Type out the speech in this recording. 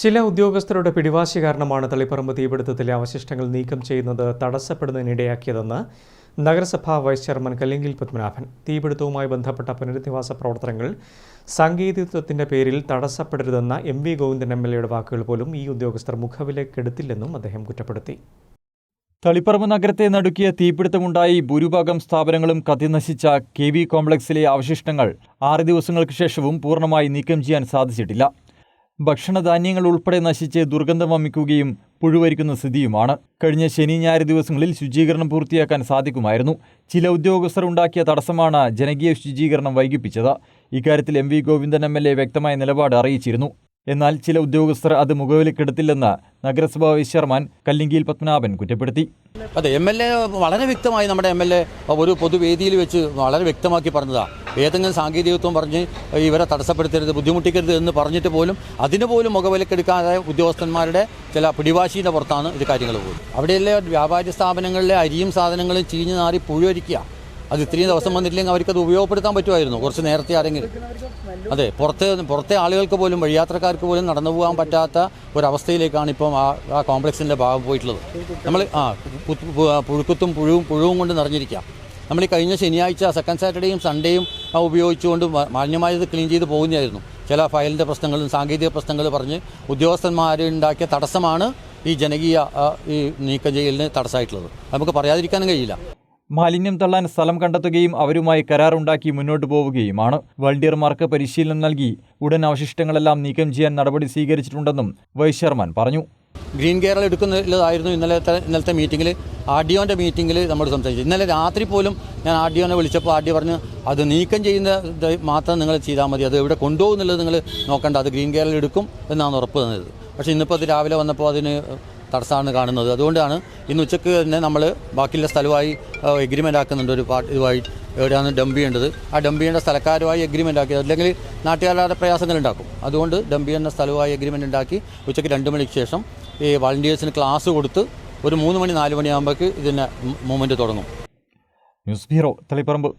ചില ഉദ്യോഗസ്ഥരുടെ പിടിവാശി കാരണമാണ് തളിപ്പറമ്പ് തീപിടുത്തത്തിലെ അവശിഷ്ടങ്ങൾ നീക്കം ചെയ്യുന്നത് തടസ്സപ്പെടുന്നതിനിടയാക്കിയതെന്ന് നഗരസഭാ വൈസ് ചെയർമാൻ കല്ലിങ്കിൽ പത്മനാഭൻ. തീപിടുത്തവുമായി ബന്ധപ്പെട്ട പുനരധിവാസ പ്രവർത്തനങ്ങൾ സാങ്കേതികത്വത്തിന്റെ പേരിൽ തടസ്സപ്പെടരുതെന്ന M V Govindan M L എയുടെ വാക്കുകൾ പോലും ഈ ഉദ്യോഗസ്ഥർ മുഖവിലേക്കെടുത്തില്ലെന്നും അദ്ദേഹം കുറ്റപ്പെടുത്തി. തളിപ്പറമ്പ് നഗരത്തെ നടുക്കിയ തീപിടുത്തമുണ്ടായി ഭൂരിഭാഗം സ്ഥാപനങ്ങളും കത്തിനശിച്ച കെ വി കോംപ്ലക്സിലെ അവശിഷ്ടങ്ങൾ ആറ് ദിവസങ്ങൾക്ക് ശേഷവും പൂർണമായി നീക്കം ചെയ്യാൻ സാധിച്ചിട്ടില്ല. ഭക്ഷണധാന്യങ്ങൾ ഉൾപ്പെടെ നശിച്ച് ദുർഗന്ധം വമിക്കുകയും പുഴുവരിക്കുന്ന സ്ഥിതിയുമാണ്. കഴിഞ്ഞ ശനി ഞായർ ദിവസങ്ങളിൽ ശുചീകരണം പൂർത്തിയാക്കാൻ സാധിക്കുമായിരുന്നു. ചില ഉദ്യോഗസ്ഥർ ഉണ്ടാക്കിയ തടസ്സമാണ് ജനകീയ ശുചീകരണം വൈകിപ്പിച്ചത്. ഇക്കാര്യത്തിൽ M V Govindan M L A വ്യക്തമായ നിലപാട് അറിയിച്ചിരുന്നു. എന്നാൽ ചില ഉദ്യോഗസ്ഥർ അത് മുഖവിലക്കെടുത്തില്ലെന്ന് നഗരസഭാ വൈസ് ചെയർമാൻ കല്ലിങ്കിയിൽ പത്മനാഭൻ കുറ്റപ്പെടുത്തി. അതെ എം എൽ എ വളരെ വ്യക്തമായി നമ്മുടെ എം എൽ എ ഒരു പൊതുവേദിയിൽ വെച്ച് വളരെ വ്യക്തമാക്കി പറഞ്ഞതാണ് ഏതെങ്കിലും സാങ്കേതികത്വം പറഞ്ഞ് ഇവരെ തടസ്സപ്പെടുത്തരുത് ബുദ്ധിമുട്ടിക്കരുത് എന്ന് പറഞ്ഞിട്ട് പോലും അതിന് പോലും മുഖവിലക്കെടുക്കാതെ ഉദ്യോഗസ്ഥന്മാരുടെ ചില പിടിവാശിയുടെ പുറത്താണ് ഇത് കാര്യങ്ങൾ പോകുന്നത്. അവിടെയല്ലേ വ്യാപാരി സ്ഥാപനങ്ങളിലെ അരിയും സാധനങ്ങളും ചീഞ്ഞു നാറി പുഴുവരിക്കുക. അത് ഇത്രയും ദിവസം വന്നിട്ടില്ലെങ്കിൽ അവർക്ക് അത് ഉപയോഗപ്പെടുത്താൻ പറ്റുമായിരുന്നു. കുറച്ച് നേരത്തെ ആരെങ്കിലും. അതെ പുറത്തെ പുറത്തെ ആളുകൾക്ക് പോലും വഴിയാത്രക്കാർക്ക് പോലും നടന്നു പോകാൻ പറ്റാത്ത ഒരവസ്ഥയിലേക്കാണ് ഇപ്പം ആ ആ കോംപ്ലക്സിന്റെ ഭാഗം പോയിട്ടുള്ളത്. നമ്മൾ ആ പുഴുക്കുത്തും പുഴുവും പുഴുവും കൊണ്ട് നിറഞ്ഞിരിക്കാം. നമ്മൾ ഈ കഴിഞ്ഞ ശനിയാഴ്ച സെക്കൻഡ് സാറ്റർഡേയും സൺഡേയും ആ ഉപയോഗിച്ചുകൊണ്ട് മാന്യമായത് ക്ലീൻ ചെയ്ത് പോകുന്നതായിരുന്നു. ചില ഫയലിന്റെ പ്രശ്നങ്ങളും സാങ്കേതിക പ്രശ്നങ്ങൾ പറഞ്ഞ് ഉദ്യോഗസ്ഥന്മാർ ഉണ്ടാക്കിയ തടസ്സമാണ് ഈ ജനകീയ ഈ നീക്കം ചെയ്യലിന് തടസ്സമായിട്ടുള്ളത്. നമുക്ക് പറയാതിരിക്കാനും കഴിയില്ല. മാലിന്യം തള്ളാൻ സ്ഥലം കണ്ടെത്തുകയും അവരുമായി കരാറുണ്ടാക്കി മുന്നോട്ടു പോവുകയുമാണ്. വൾണ്ടിയർമാർക്ക് പരിശീലനം നൽകി ഉടൻ അവശിഷ്ടങ്ങളെല്ലാം നീക്കം ചെയ്യാൻ നടപടി സ്വീകരിച്ചിട്ടുണ്ടെന്നും വൈസ് ചെയർമാൻ പറഞ്ഞു. ഗ്രീൻ കേരള എടുക്കുന്നതായിരുന്നു ഇന്നലത്തെ ഇന്നലത്തെ മീറ്റിങ്ങിൽ ആർ ഡി ഒന്റെ മീറ്റിങ്ങിൽ നമ്മൾ സംസാരിച്ചു. ഇന്നലെ രാത്രി പോലും ഞാൻ ആർ ഡി ഒനെ വിളിച്ചപ്പോൾ ആർ ഡി പറഞ്ഞു അത് നീക്കം ചെയ്യുന്ന മാത്രം നിങ്ങൾ ചെയ്താൽ മതി. അത് എവിടെ കൊണ്ടുപോകുന്നുള്ളത് നിങ്ങൾ നോക്കേണ്ട. അത് ഗ്രീൻ കേരള എടുക്കും എന്നാണ് ഉറപ്പ് തന്നത്. പക്ഷേ ഇന്നിപ്പോൾ അത് രാവിലെ വന്നപ്പോൾ അതിന് തടസ്സമാണ് കാണുന്നത്. അതുകൊണ്ടാണ് ഇന്ന് ഉച്ചയ്ക്ക് തന്നെ നമ്മൾ ബാക്കിയുള്ള സ്ഥലമായി എഗ്രിമെന്റ് ആക്കുന്നുണ്ട്. ഒരു പാർട്ടി ഇതുമായി എവിടെയാണ് ഡംപ് ചെയ്യേണ്ടത്. ആ ഡംപ് ചെയ്യേണ്ട സ്ഥലക്കാരുമായി എഗ്രിമെന്റ് ആക്കി അല്ലെങ്കിൽ നാട്ടുകാരുടെ പ്രയാസങ്ങൾ ഉണ്ടാക്കും. അതുകൊണ്ട് ഡംപ് ചെയ്യുന്ന സ്ഥലമായി എഗ്രിമെന്റ് ഉണ്ടാക്കി ഉച്ചയ്ക്ക് രണ്ട് മണിക്ക് ശേഷം ഈ വളണ്ടിയേഴ്സിന് ക്ലാസ് കൊടുത്ത് ഒരു മൂന്ന് മണി നാല് മണിയാകുമ്പോഴേക്ക് ഇതിന്റെ മൂവ്മെന്റ് തുടങ്ങും. News bureau Taliparamba.